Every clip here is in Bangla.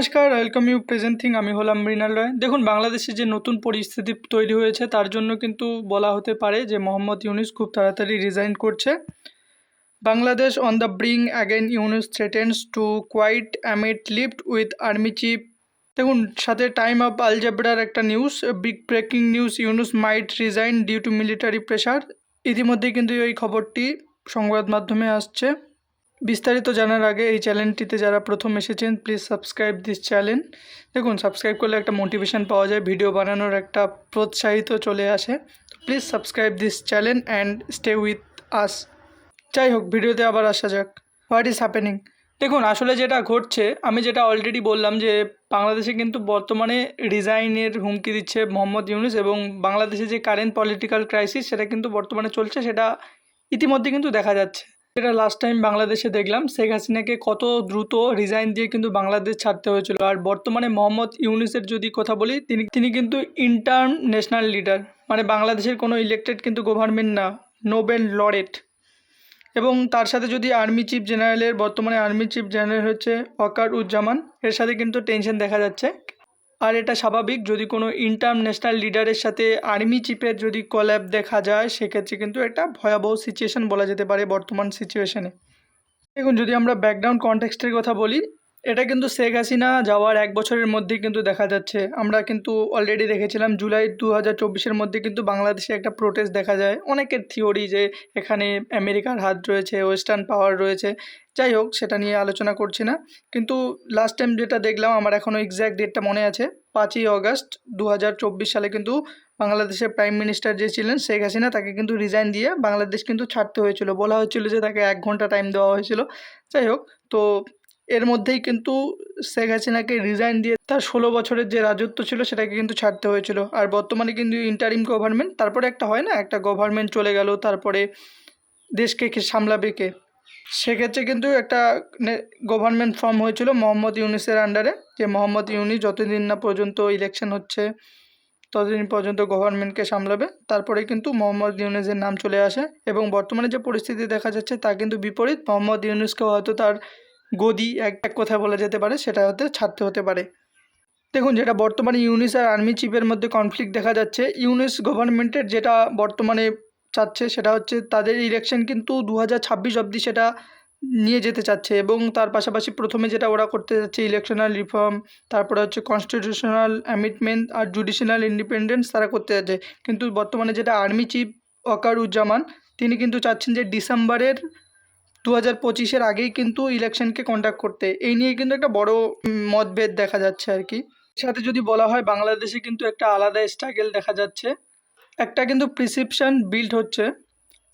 নমস্কার ওয়েলকাম ইউ প্রেজেন্টিং আমি হলাম মৃণাল রায়। দেখুন, বাংলাদেশে যে নতুন পরিস্থিতি তৈরি হয়েছে, তার জন্য কিন্তু বলা হতে পারে যে মোহাম্মদ ইউনুস খুব তাড়াতাড়ি রিজাইন করছে। Bangladesh on the brink again Yunus threatens to quit amid rift with army chief দেখুন, সাথে টাইম অফ আলজাবরার একটা news big breaking news Yunus might resign due to military pressure ইতিমধ্যেই কিন্তু এই খবরটি সংবাদ মাধ্যমে আসছে। বিস্তারিত জানার আগে এই চ্যানেলটিতে যারা প্রথম এসেছেন প্লিজ সাবস্ক্রাইব দিস চ্যানেল দেখুন সাবস্ক্রাইব করলে একটা মোটিভেশন পাওয়া যায় ভিডিও বানানোর একটা প্রোৎসাহিত চলে আসে। Please subscribe this channel and stay with us যাই হোক ভিডিওতে আবার আসা যাক। হোয়াট ইজ হ্যাপেনিং দেখুন, আসলে যেটা ঘটছে, আমি যেটা অলরেডি বললাম যে, বাংলাদেশে কিন্তু বর্তমানে রিজাইনের হুমকি দিচ্ছে মোহাম্মদ ইউনুস এবং বাংলাদেশে যে কারেন্ট পলিটিক্যাল ক্রাইসিস সেটা কিন্তু বর্তমানে চলছে, সেটা ইতিমধ্যে কিন্তু দেখা যাচ্ছে। যেটা লাস্ট টাইম বাংলাদেশে দেখলাম, শেখ হাসিনাকে কত দ্রুত রিজাইন দিয়ে কিন্তু বাংলাদেশ ছাড়তে হয়েছিল। আর বর্তমানে মোহাম্মদ ইউনুসের যদি কথা বলি, তিনি তিনি কিন্তু ইন্টার্ন ন্যাশনাল লিডার মানে বাংলাদেশের কোনো ইলেক্টেড কিন্তু গভর্নমেন্ট না নোবেল লরেট এবং তার সাথে যদি আর্মি চিফ জেনারেলের বর্তমানে আর্মি চিফ জেনারেল হচ্ছে ওয়াকার উজ্জামান এর সাথে কিন্তু টেনশন দেখা যাচ্ছে। আর এটা স্বাভাবিক, যদি কোনো ইন্টারন্যাশনাল লিডারের সাথে আর্মি চিফের যদি কল্যাব দেখা যায়, সেক্ষেত্রে কিন্তু এটা ভয়াবহ সিচুয়েশান বলা যেতে পারে বর্তমান সিচুয়েশানে দেখুন, যদি আমরা ব্যাকগ্রাউন্ড কন্টেক্সটের কথা বলি এটা কিন্তু শেখ হাসিনা যাওয়ার এক বছরের মধ্যেই কিন্তু দেখা যাচ্ছে। আমরা কিন্তু অলরেডি দেখেছিলাম জুলাই দু হাজার চব্বিশের মধ্যে কিন্তু বাংলাদেশে একটা প্রোটেস্ট দেখা যায়। অনেকের থিওরি যে এখানে আমেরিকার হাত রয়েছে ওয়েস্টার্ন পাওয়ার রয়েছে। যাই হোক, সেটা নিয়ে আলোচনা করছি না। কিন্তু লাস্ট টাইম যেটা দেখলাম, আমার এখনও এক্স্যাক্ট ডেটটা মনে আছে, পাঁচই অগাস্ট দু সালে কিন্তু বাংলাদেশের প্রাইম মিনিস্টার যে ছিলেন, শেখ হাসিনা, তাকে কিন্তু রিজাইন দিয়ে বাংলাদেশ কিন্তু ছাড়তে হয়েছিল। বলা হচ্ছিল যে তাকে এক ঘণ্টা টাইম দেওয়া হয়েছিল। যাই হোক, তো এর মধ্যেই কিন্তু শেখ হাসিনাকে রিজাইন দিয়ে তার ষোলো বছরের যে রাজত্ব ছিল সেটাকে কিন্তু ছাড়তে হয়েছিল। আর বর্তমানে কিন্তু ইন্টারিম গভর্নমেন্ট তারপরে একটা হয় না? একটা গভর্নমেন্ট চলে গেল, তারপরে দেশকে কে সামলাবে কে? সেক্ষেত্রে কিন্তু একটা গভর্নমেন্ট ফর্ম হয়েছিল মোহাম্মদ ইউনিসের আন্ডারে যে মোহাম্মদ ইউনিস যতদিন না পর্যন্ত ইলেকশন হচ্ছে, ততদিন পর্যন্ত গভর্নমেন্টকে সামলাবে। তারপরে কিন্তু মোহাম্মদ ইউনুসের নাম চলে আসে এবং বর্তমানে যে পরিস্থিতি দেখা যাচ্ছে তা কিন্তু বিপরীত। মোহাম্মদ ইউনুসকে হয়তো তার গদি এক এক কথায় বলা যেতে পারে, সেটা হতে ছাড়তে হতে পারে। দেখুন, যেটা বর্তমানে ইউনিস আর আর্মি চিফের মধ্যে কনফ্লিক্ট দেখা যাচ্ছে, ইউনিস গভর্নমেন্টের যেটা বর্তমানে চাচ্ছে, সেটা হচ্ছে তাদের ইলেকশন কিন্তু দু হাজার ছাব্বিশ অবধি সেটা নিয়ে যেতে চাচ্ছে এবং তার পাশাপাশি প্রথমে যেটা ওরা করতে যাচ্ছে ইলেকশনাল রিফর্ম তারপরে হচ্ছে কনস্টিটিউশনাল অ্যামিটমেন্ট আর জুডিশনাল ইন্ডিপেন্ডেন্স তারা করতে যাচ্ছে। কিন্তু বর্তমানে যেটা আর্মি চিফ ওয়াকারুজ্জামান তিনি কিন্তু চাচ্ছেন যে ডিসেম্বরের দু হাজার পঁচিশের আগেই কিন্তু ইলেকশনকে কন্ডাক্ট করতে। এই নিয়ে কিন্তু একটা বড় মতভেদ দেখা যাচ্ছে আর কি। সাথে যদি বলা হয় বাংলাদেশে কিন্তু একটা আলাদা স্ট্রাগেল দেখা যাচ্ছে। একটা কিন্তু প্রিসিপশন বিল্ড হচ্ছে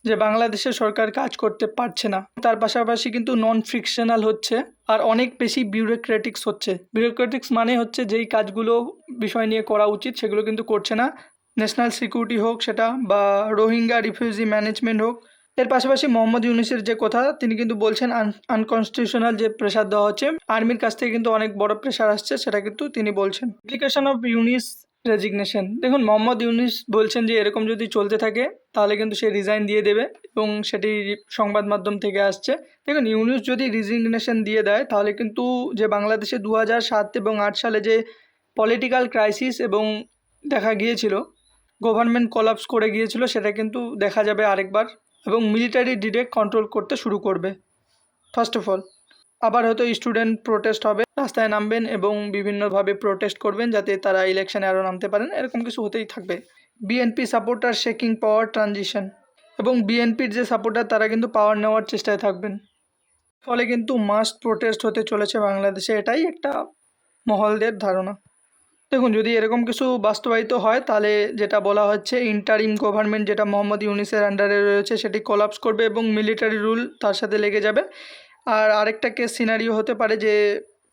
যে বাংলাদেশের সরকার কাজ করতে পারছে না। তার পাশাপাশি কিন্তু নন ফ্রিকশনাল হচ্ছে আর অনেক বেশি বিউরোক্রেটিক্স হচ্ছে। বিউরোক্রেটিক্স মানে হচ্ছে যেই কাজগুলো বিষয় নিয়ে করা উচিত সেগুলো কিন্তু করছে না। ন্যাশনাল সিকিউরিটি হোক সেটা বা রোহিঙ্গা রিফিউজি ম্যানেজমেন্ট হোক এর পাশাপাশি মোহাম্মদ ইউনিসের যে কথা, তিনি কিন্তু বলছেন আনকনস্টিটিউশনাল যে প্রেশার দেওয়া হচ্ছে, আর্মির কাছ থেকে কিন্তু অনেক বড় প্রেশার আসছে, সেটা কিন্তু তিনি বলছেন। অ্যাপ্লিকেশন অফ ইউনিস রেজিগনেশন দেখুন, মোহাম্মদ ইউনিস বলছেন যে এরকম যদি চলতে থাকে, তাহলে কিন্তু সে রিজাইন দিয়ে দেবে এবং সেটি সংবাদ মাধ্যম থেকে আসছে। দেখুন, ইউনিস যদি রিজিগনেশন দিয়ে দেয়, তাহলে কিন্তু যে বাংলাদেশে দু সাত এবং আট সালে যে পলিটিক্যাল ক্রাইসিস এবং দেখা গিয়েছিল গভর্নমেন্ট কলাপস করে গিয়েছিল, সেটা কিন্তু দেখা যাবে আরেকবার। এবং মিলিটারি ডিরেক্ট কন্ট্রোল করতে শুরু করবে। ফার্স্ট অফ অল আবার হয়তো স্টুডেন্ট প্রোটেস্ট হবে, রাস্তায় নামবেন এবং বিভিন্নভাবে প্রোটেস্ট করবেন যাতে তারা ইলেকশানে আরও নামতে পারেন, এরকম কিছু হতেই থাকবে। BNP supporter shaking power transition এবং বিএনপির যে সাপোর্টার তারা কিন্তু পাওয়ার নেওয়ার চেষ্টায় থাকবেন। ফলে কিন্তু মাস্ট প্রোটেস্ট হতে চলেছে বাংলাদেশে, এটাই একটা মহলদের ধারণা। দেখুন, যদি এরকম কিছু বাস্তবায়িত হয়, তাহলে যেটা বলা হচ্ছে ইন্টারিম গভর্নমেন্ট যেটা মোহাম্মদ ইউনিসের আন্ডারে রয়েছে, সেটি কোলাপস করবে এবং মিলিটারি রুল তার সাথে লেগে যাবে। আর আরেকটা কেস সিনারিও হতে পারে যে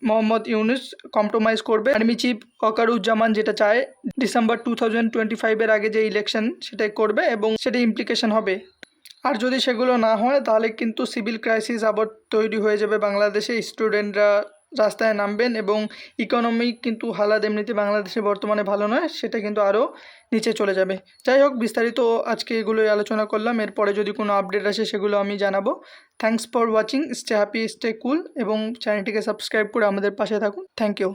মোহাম্মদ ইউনুস কম্প্রোমাইজ করবে। আর্মি চিফ ওকারুজ্জামান যেটা চায় ডিসেম্বর টু থাউজেন্ড টোয়েন্টি ফাইভের আগে যে ইলেকশন সেটাই করবে এবং সেটা ইমপ্লিকেশন হবে। আর যদি সেগুলো না হয়, তাহলে কিন্তু সিভিল ক্রাইসিস আবার তৈরি হয়ে যাবে বাংলাদেশে। স্টুডেন্টরা রাস্তায় নামবেন এবং ইকোনমি কিন্তু হালাত এমনিতে বাংলাদেশে বর্তমানে ভালো নয়, সেটা কিন্তু আরও নিচে চলে যাবে। যাই হোক, বিস্তারিত আজকে এগুলোই আলোচনা করলাম। এরপরে যদি কোনো আপডেট আসে, সেগুলো আমি জানাব। Thanks for watching stay happy stay cool এবং চ্যানেলটিকে সাবস্ক্রাইব করে আমাদের পাশে থাকুন। Thank you